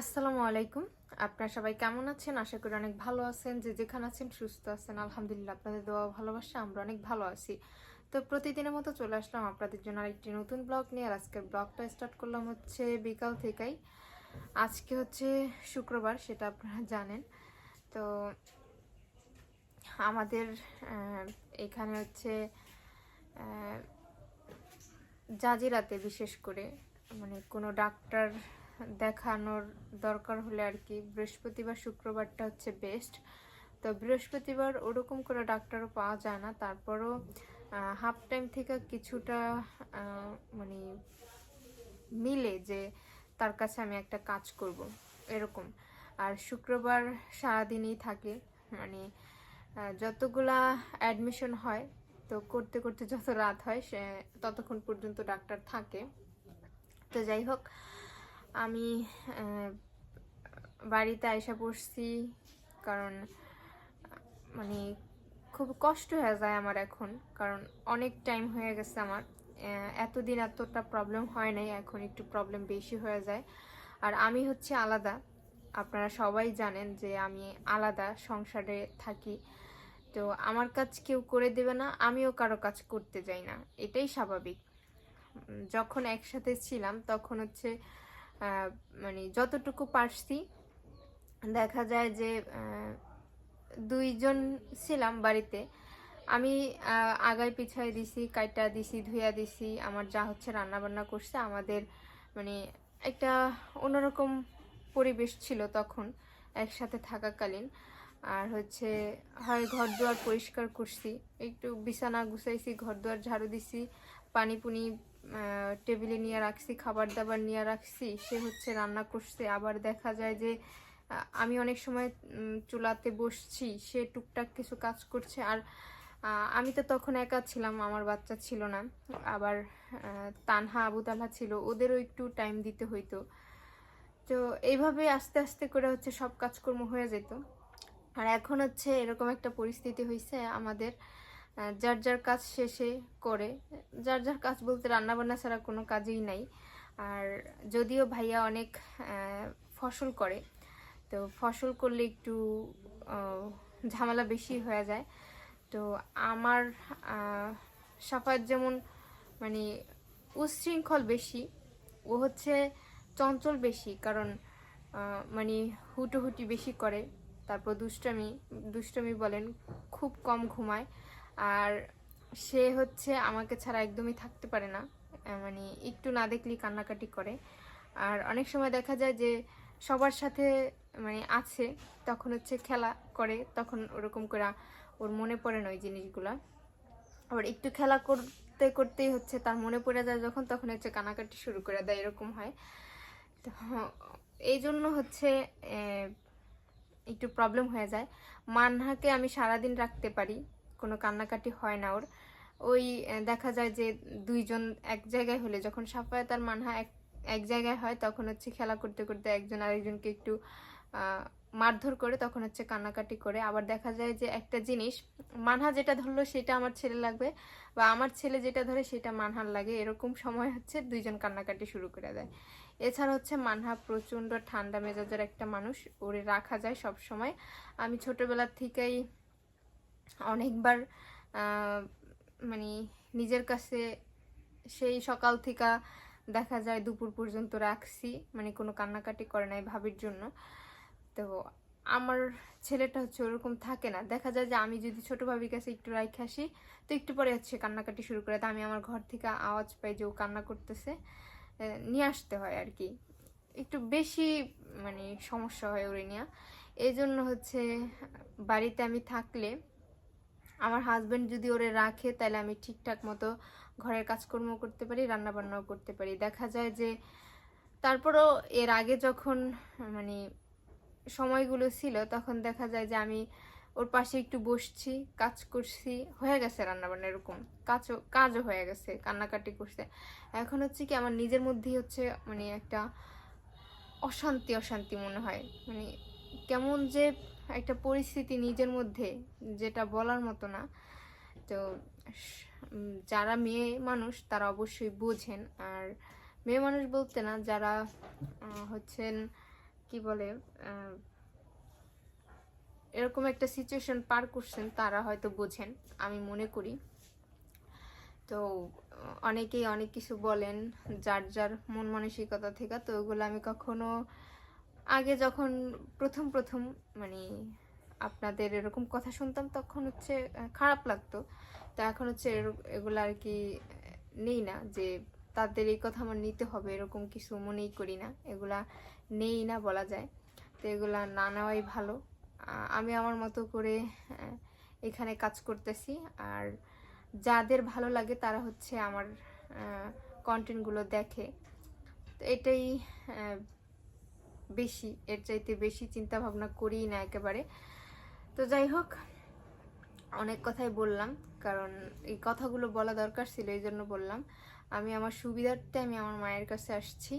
আসসালামু আলাইকুম। আপনারা সবাই কেমন আছেন? আশা করি অনেক ভালো আছেন। যে যেখানে আছেন সুস্থ আছেন। আলহামদুলিল্লাহ, আপনাদের দোয়া ভালোবাসা, আমরা অনেক ভালো আছি। তো প্রতিদিনের মতো চলে আসলাম আপনাদের জন্য আরেকটি নতুন ব্লগ নিয়ে। আর আজকের ব্লগটা স্টার্ট করলাম হচ্ছে বিকাল থেকেই। আজকে হচ্ছে শুক্রবার, সেটা আপনারা জানেন। তো আমাদের এখানে হচ্ছে জাজিরাতে বিশেষ করে মানে কোনো ডাক্তার দেখানোর দরকার হলে আর কি। বৃহস্পতিবার, শুক্রবারটা হচ্ছে বেস্ট তো বৃহস্পতিবার ওরকম করে ডাক্তারও পাওয়া যায় না। তারপরও হাফ টাইম থেকে কিছুটা মানে মিলে যে তার কাছে আমি একটা কাজ করব। এরকম। আর শুক্রবার সারাদিনই থাকে। মানে যতগুলা অ্যাডমিশন হয়, তো করতে করতে যত রাত হয়, সে, ততক্ষণ পর্যন্ত ডাক্তার থাকে। তো যাই হোক আমি বাড়িতে আয়সা পড়ছি, কারণ মানে খুব কষ্ট হয়ে যায় আমার এখন, কারণ অনেক টাইম হয়ে গেছে আমার। এতদিন এতটা প্রবলেম হয় নাই, এখন একটু প্রবলেম বেশি হয়ে যায়। আর আমি হচ্ছে আলাদা। আপনারা সবাই জানেন যে আমি আলাদা সংসারে থাকি। তো আমার কাজ কেউ করে দেবে না, আমিও কারও কাজ করতে যাই না। এটাই স্বাভাবিক। যখন একসাথে ছিলাম, তখন হচ্ছে মানে যতটুকু পারছি, দেখা যায় যে দুইজন ছিলাম বাড়িতে। আমি আগায় পিছায় দিছি, কাইটা দিছি, ধুইয়া দিছি, আমার যা হচ্ছে রান্না বান্না করছে, আমাদের মানে একটা অন্যরকম পরিবেশ ছিল তখন, একসাথে থাকাকালীন। আর হচ্ছে, হয় ঘর দুয়ার পরিষ্কার করছি, একটু বিছানা গুছাইছি, ঘর দুয়ার ঝাড়ু দিছি, পানি পুনি টেবিলে নিয়ে রাখছি খাবার দাবার নিয়ে রাখছি, সে হচ্ছে রান্না করছে। আবার দেখা যায় যে আমি অনেক সময় চুলাতে বসছি, সে টুকটাক কিছু কাজ করছে। আর আমি তো তখন একা ছিলাম, আমার বাচ্চা ছিল না। আবার তানহা আবু তালহা ছিল, ওদেরও একটু টাইম দিতে হইতো। তো এইভাবে আস্তে আস্তে করে হচ্ছে সব কাজকর্ম হয়ে যেত। আর এখন হচ্ছে এরকম একটা পরিস্থিতি হয়েছে আমাদের যার যার কাজ শেষে করে, যার যার কাজ বলতে রান্নাবান্না ছাড়া কোনো কাজই নাই। আর যদিও ভাইয়া অনেক ফসল করে, তো ফসল করলে একটু ঝামেলা বেশি হয়ে যায়। তো আমার সাফার যেমন মানে উচ্ছৃঙ্খল বেশি, ও হচ্ছে চঞ্চল বেশি, কারণ মানে হুটোহুটি বেশি করে, তারপর দুষ্টমি দুষ্টমি বলেন, খুব কম ঘুমায়। আর সে হচ্ছে আমাকে ছাড়া একদমই থাকতে পারে না মানে একটু না দেখলেই কান্নাকাটি করে। আর অনেক সময় দেখা যায় যে সবার সাথে মানে আছে, তখন হচ্ছে খেলা করে, তখন ওরকম করে ওর মনে পড়ে না ওই জিনিসগুলা। আবার একটু খেলা করতে করতেই হচ্ছে তার মনে পড়ে যায় যখন, তখন হচ্ছে কানাকাটি শুরু করে দেয়, এরকম হয়। তো এই জন্য হচ্ছে একটু প্রবলেম হয়ে যায়। মানহাকে আমি সারাদিন রাখতে পারি কোনো কান্নাকাটি হয় না ওর। ওই দেখা যায় যে দুইজন এক জায়গায় হলে যখন সাফায়াত আর মানহা এক এক জায়গায় হয়, তখন হচ্ছে খেলা করতে করতে একজন আরেকজনকে একটু মারধর করে তখন হচ্ছে কান্নাকাটি করে। আবার দেখা যায় যে একটা জিনিস, মানহা যেটা ধরলো সেটা আমার ছেলে লাগবে বা আমার ছেলে যেটা ধরে সেটা মানহার লাগে। এরকম সময় হচ্ছে দুইজন কান্নাকাটি শুরু করে দেয়। এছাড়া হচ্ছে মানহা প্রচণ্ড ঠান্ডা মেজাজের একটা মানুষ, ওরে রাখা যায় সব সময় আমি ছোটবেলার থেকেই অনেকবার মানে নিজের কাছে সেই সকাল থেকে দেখা যায় দুপুর পর্যন্ত রাখছি মানে কোনো কান্নাকাটি করে নাই ভাবির জন্য। তো আমার ছেলেটা হচ্ছে ওরকম থাকে না। দেখা যায় যে আমি যদি ছোট ভাবির কাছে একটু রাইখে আসি, তো একটু পরে হচ্ছে কান্নাকাটি শুরু করে তো আমি আমার ঘর থেকে আওয়াজ পাই যে ও কান্না করতেছে নিয়ে আসতে হয় আর কি। একটু বেশি মানে সমস্যা হয় ওরে নিয়ে। এই জন্য হচ্ছে বাড়িতে আমি থাকলে আমার হাজবেন্ড যদি ওরে রাখে, তাহলে আমি ঠিকঠাক মতো ঘরের কাজকর্ম করতে পারি রান্না বান্নাও করতে পারি। দেখা যায় যে তারপরও এর আগে যখন মানে সময়গুলো ছিল, তখন দেখা যায় যে আমি ওর পাশে একটু বসছি, কাজ করছি, হয়ে গেছে রান্নাবান্না এরকম। কাজও কাজও হয়ে গেছে, কান্নাকাটি করছে। এখন হচ্ছে কি আমার নিজের মধ্যেই হচ্ছে মানে একটা অশান্তি অশান্তি মনে হয়। মানে কেমন যে একটা পরিস্থিতি নিজের মধ্যে যেটা বলার মতো না। তো যারা মেয়ে মানুষ তারা অবশ্যই বোঝেন। আর মেয়ে মানুষ বলতে না, যারা হচ্ছেন, কি বলে এরকম একটা সিচুয়েশন পার করছেন, তারা হয়তো বোঝেন, আমি মনে করি। তো, অনেকেই অনেক কিছু বলেন, যার যার মন মানসিকতা থেকে, তো ওগুলো আমি কখনো আগে যখন প্রথম প্রথম মানে আপনাদের এরকম কথা শুনতাম, তখন হচ্ছে খারাপ লাগতো। তো এখন হচ্ছে এগুলো আর কি নেই না যে তাদের এই কথা আমার নিতে হবে, এরকম কিছু মনেই করি না। এগুলা নেই না বলা যায়। তো এগুলা না নেওয়াই ভালো। আমি আমার মতো করে এখানে কাজ করতেছি। আর যাদের ভালো লাগে তারা হচ্ছে আমার কন্টেন্টগুলো দেখে। তো এটাই বেশি, এর চাইতে বেশি চিন্তা ভাবনা করি না একেবারে। তো যাই হোক, অনেক কথাই বললাম, কারণ এই কথাগুলো বলা দরকার ছিল, এই জন্য বললাম। আমি আমার সুবিধার্থে আমি আমার মায়ের কাছে আসছি,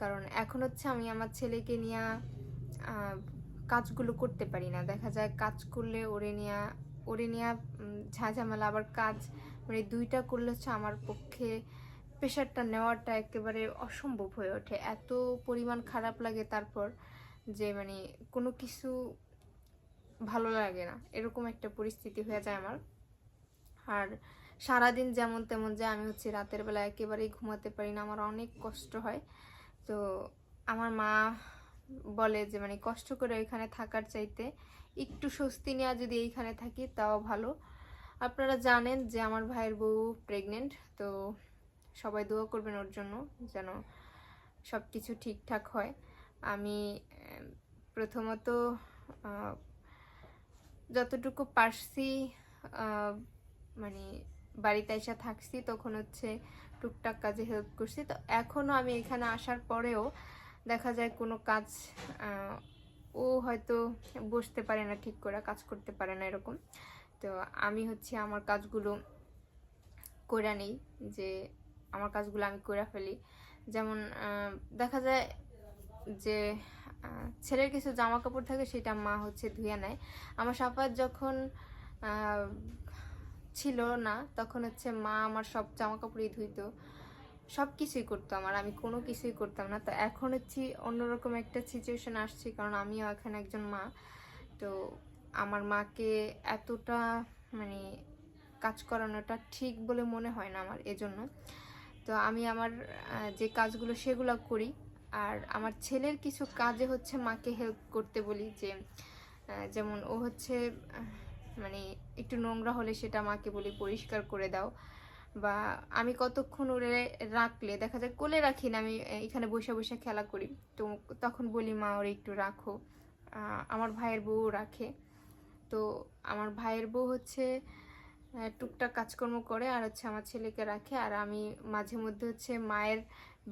কারণ এখন হচ্ছে আমি আমার ছেলেকে নিয়ে কাজগুলো করতে পারি না। দেখা যায় কাজ করলে ওরে নিয়ে ওরে নিয়ে ঝাঁঝামেলা আবার কাজ মানে দুইটা করলে হচ্ছে আমার পক্ষে প্রেশারটা নেওয়াটা একেবারে অসম্ভব হয়ে ওঠে। এত পরিমাণ খারাপ লাগে তারপর যে মানে কোনো কিছু ভালো লাগে না। এরকম একটা পরিস্থিতি হয়ে যায় আমার। আর সারাদিন যেমন তেমন যে আমি হচ্ছে রাতের বেলা একেবারেই ঘুমাতে পারি না, আমার অনেক কষ্ট হয়। তো আমার মা বলে যে মানে কষ্ট করে ওইখানে থাকার চাইতে একটু স্বস্তি নেওয়া যদি এইখানে থাকি তাও ভালো। আপনারা জানেন যে আমার ভাইয়ের বউ প্রেগনেন্ট তো সবাই দোয়া করবেন ওর জন্য যেন সব কিছু ঠিকঠাক হয়। আমি প্রথমত যতটুকু পারছি মানে বাড়িতে এসে থাকছি, তখন হচ্ছে টুকটাক কাজে হেল্প করছি। তো এখনও আমি এখানে আসার পরেও দেখা যায় কোনো কাজ ও হয়তো বসতে পারে না ঠিক করে, কাজ করতে পারে না এরকম। তো আমি হচ্ছে আমার কাজগুলো করে নেই যে আমার কাজগুলো আমি করে ফেলি। যেমন দেখা যায় যে ছেলের কিছু জামা কাপড় থাকে সেটা মা হচ্ছে ধুয়ে নেয়। আমার সাফাত যখন ছিল না, তখন হচ্ছে মা আমার সব জামা কাপড়ই ধুইতো। সব কিছুই করতো আমার, আমি কোনো কিছুই করতাম না। তো এখন হচ্ছে অন্যরকম একটা সিচুয়েশন আসছি, কারণ আমিও এখন একজন মা। তো আমার মাকে এতটা মানে কাজ করানোটা ঠিক বলে মনে হয় না আমার এজন্য। তো আমি আমার যে কাজগুলো সেগুলো করি। আর আমার ছেলের কিছু কাজে হচ্ছে মাকে হেল্প করতে বলি যে যেমন ও হচ্ছে মানে একটু নোংরা হলে সেটা মাকে বলি, পরিষ্কার করে দাও। বা আমি কতক্ষণ ওরে রাখলে, দেখা যায় কোলে রাখি না, আমি এখানে বসে বসে খেলা করি। তো তখন বলি, মা, ওরে একটু রাখো। আমার ভাইয়ের বউ রাখে। তো আমার ভাইয়ের বউ হচ্ছে টুকটাক কাজকর্ম করে আর হচ্ছে আমার ছেলেকে রাখে। আর আমি মাঝে মধ্যে হচ্ছে মায়ের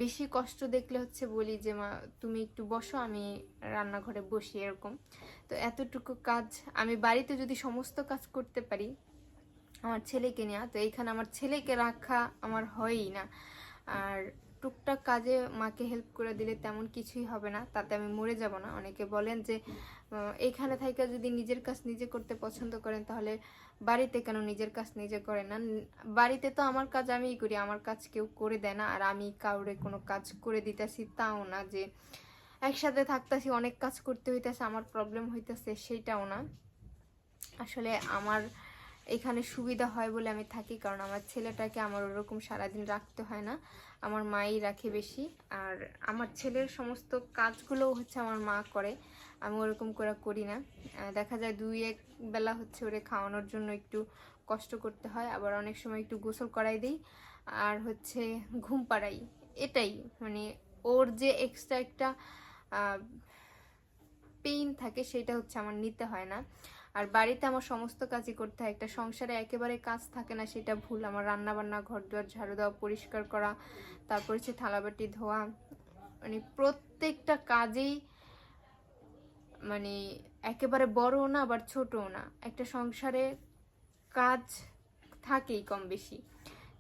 বেশি কষ্ট দেখলে হচ্ছে বলি যে, মা, তুমি একটু বসো, আমি রান্নাঘরে বসি, এরকম। তো এতটুকু কাজ আমি বাড়িতে যদি সমস্ত কাজ করতে পারি আমার ছেলেকে নেওয়া তো এইখানে আমার ছেলেকে রাখা আমার হয়ই না। আর টুকটাক কাজে মাকে হেল্প করে দিলে তেমন কিছুই হবে না, তাতে আমি মরে যাব না। অনেকে বলেন যে এইখানে থাইকা যদি নিজের কাজ নিজে করতে পছন্দ করেন, তাহলে বাড়িতে কেন নিজের কাজ নিজে করে না? বাড়িতে তো আমার কাজ আমিই করি, আমার কাজ কেউ করে দেয় না, আর আমি কাউরে কোনো কাজ করে দিতেছি তাও না যে, একসাথে থাকতেছি, অনেক কাজ করতে হইতেছে, আমার প্রবলেম হইতেছে সেইটাও না। আসলে আমার এখানে সুবিধা হয় বলে আমি থাকি, কারণ আমার ছেলেটাকে আমার ওরকম সারাদিন রাখতে হয় না। আমার মাই রাখে বেশি, আর আমার ছেলের সমস্ত কাজগুলোও হচ্ছে আমার মা করে। আমি ওরকম করে করি না। দেখা যায় দুই এক বেলা হচ্ছে ওরে খাওয়ানোর জন্য একটু কষ্ট করতে হয়, আবার অনেক সময় একটু গোসল করাই দিই, আর হচ্ছে ঘুম পাড়াই। এটাই মানে ওর যে এক্সট্রা একটা পেইন থাকে সেটা হচ্ছে আমার নিতে হয় না। আর বাড়িতে আমার সমস্ত কাজই করতে হয়। একটা সংসারে একেবারে কাজ থাকে না, সেটা ভুল। আমার রান্না বান্না ঘর দুয়ার ঝাড়ু দেওয়া, পরিষ্কার করা, তারপর হচ্ছে থালাবাটি ধোয়া। মানে প্রত্যেকটা কাজেই মানে একেবারে বড়ও না, আবার ছোটও না। একটা সংসারে কাজ থাকেই কম বেশি।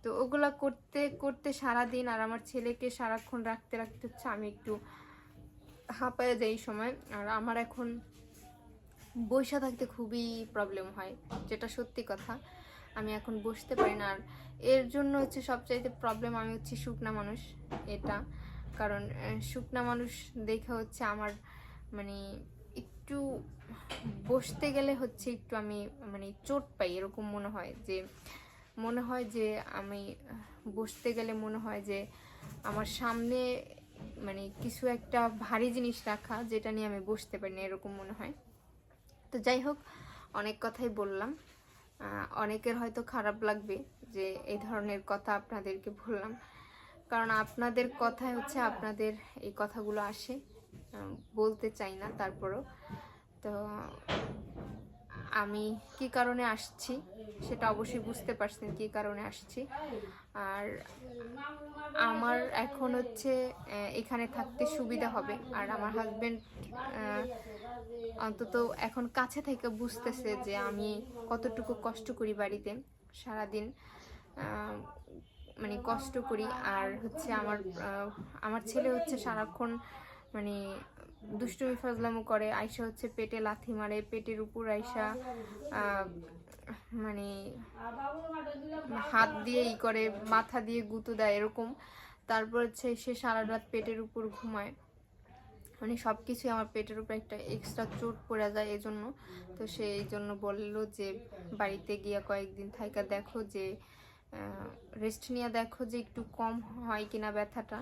তো ওগুলা করতে করতে সারা দিন আর আমার ছেলেকে সারাক্ষণ রাখতে রাখতে হচ্ছে আমি একটু হাঁপায়ে যাই সময়। আর আমার এখন বসে থাকতে খুবই প্রবলেম হয়, যেটা সত্যি কথা। আমি এখন বসতে পারি না, আর এর জন্য হচ্ছে সবচাইতে প্রবলেম আমি হচ্ছে শুকনা মানুষ, এটা। কারণ শুকনা মানুষ দেখে হচ্ছে আমার মানে একটু বসতে গেলে হচ্ছে একটু আমি মানে চোট পাই, এরকম মনে হয় যে, মনে হয় যে আমি বসতে গেলে মনে হয় যে আমার সামনে মানে কিছু একটা ভারী জিনিস রাখা, যেটা নিয়ে আমি বসতে পারি না, এরকম মনে হয়। তো যাই হোক, অনেক কথাই বললাম। অনেকের হয়তো খারাপ লাগবে যে এই ধরনের কথা আপনাদেরকে বললাম। কারণ আপনাদের কথায় হচ্ছে আপনাদের এই কথাগুলো আসে। বলতে চাই না তারপরও। তো আমি কি কারণে আসছি সেটা অবশ্যই বুঝতে পারছেন কি কারণে আসছি। আর আমার এখন হচ্ছে এখানে থাকতে সুবিধা হবে। আর আমার হাজবেন্ড অন্তত এখন কাছে থেকে বুঝতেছে যে আমি কতটুকু কষ্ট করি বাড়িতে, সারাদিন মানে কষ্ট করি। আর হচ্ছে আমার আমার ছেলে হচ্ছে সারাক্ষণ মানে দুষ্টুমি, ফাজলামো করে। আয়সা হচ্ছে পেটে লাথি মারে, পেটের উপর আয়সা মানে হাত দিয়ে ই করে, মাথা দিয়ে গুঁতো দেয় এরকম। তারপর হচ্ছে সে সারা রাত পেটের উপর ঘুমায়। মানে সব কিছুই আমার পেটের উপর একটা এক্সট্রা চোট পড়ে যায় এজন্য। তো সে এই জন্য বলল যে, বাড়িতে গিয়ে কয়েকদিন থাইকা দেখো যে রেস্ট নিয়ে দেখো যে একটু কম হয় কিনা ব্যথাটা।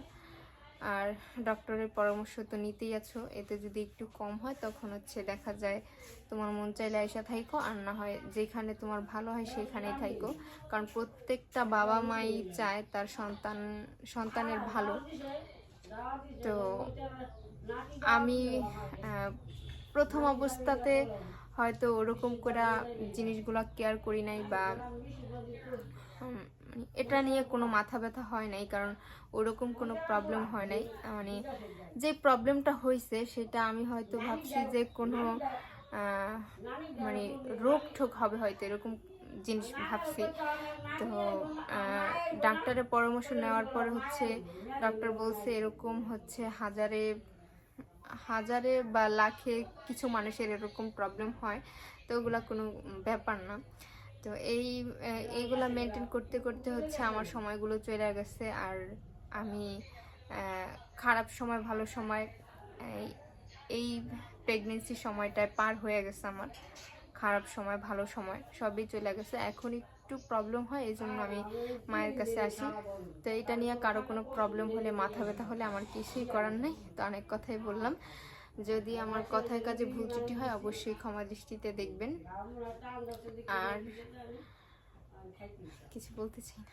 আর ডক্টরের পরামর্শ তো নিতেই আছো, এতে যদি একটু কম হয় তখন হচ্ছে দেখা যায় তোমার মন চাইলে আয়সা থাইকো, আর না হয় যেখানে তোমার ভালো হয় সেখানেই থাইকো। কারণ প্রত্যেকটা বাবা মাই চায় তার সন্তান, সন্তানের ভালো। তো আমি প্রথম অবস্থাতে হয়তো ওরকম করে জিনিসগুলো কেয়ার করি নাই বা মানে এটা নিয়ে কোনো মাথা ব্যথা হয় নাই, কারণ ওরকম কোনো প্রবলেম হয় নাই। মানে যে প্রবলেমটা হয়েছে সেটা আমি হয়তো ভাবছি যে কোনো মানে রোগ ঠোক হবে হয়তো এরকম জিনিস ভাবছি। তো ডাক্তারের পরামর্শ নেওয়ার পরে হচ্ছে ডক্টর বলছে এরকম হচ্ছে হাজারে হাজারে বা লাখে কিছু মানুষের এরকম প্রবলেম হয়, তো ওগুলা কোনো ব্যাপার না। তো এই, এইগুলা মেনটেন করতে করতে হচ্ছে আমার সময়গুলো চলে গেছে আর আমি খারাপ সময়, ভালো সময়, এই- প্রেগনেন্সি সময়টায় পার হয়ে গেছে আমার। খারাপ সময়, ভালো সময় সবই চলে গেছে। এখন একটু প্রবলেম হয় এই জন্য আমি মায়ের কাছে আসি। তো এটা নিয়ে কারও কোনো প্রবলেম হলে, মাথা ব্যথা হলে আমার কিছুই করার নেই। তো অনেক কথাই বললাম। যদি আমার কথায় কাজে ভুল ত্রুটি হয়, অবশ্যই ক্ষমা দৃষ্টিতে দেখবেন। আর কিছু বলতে চাই না।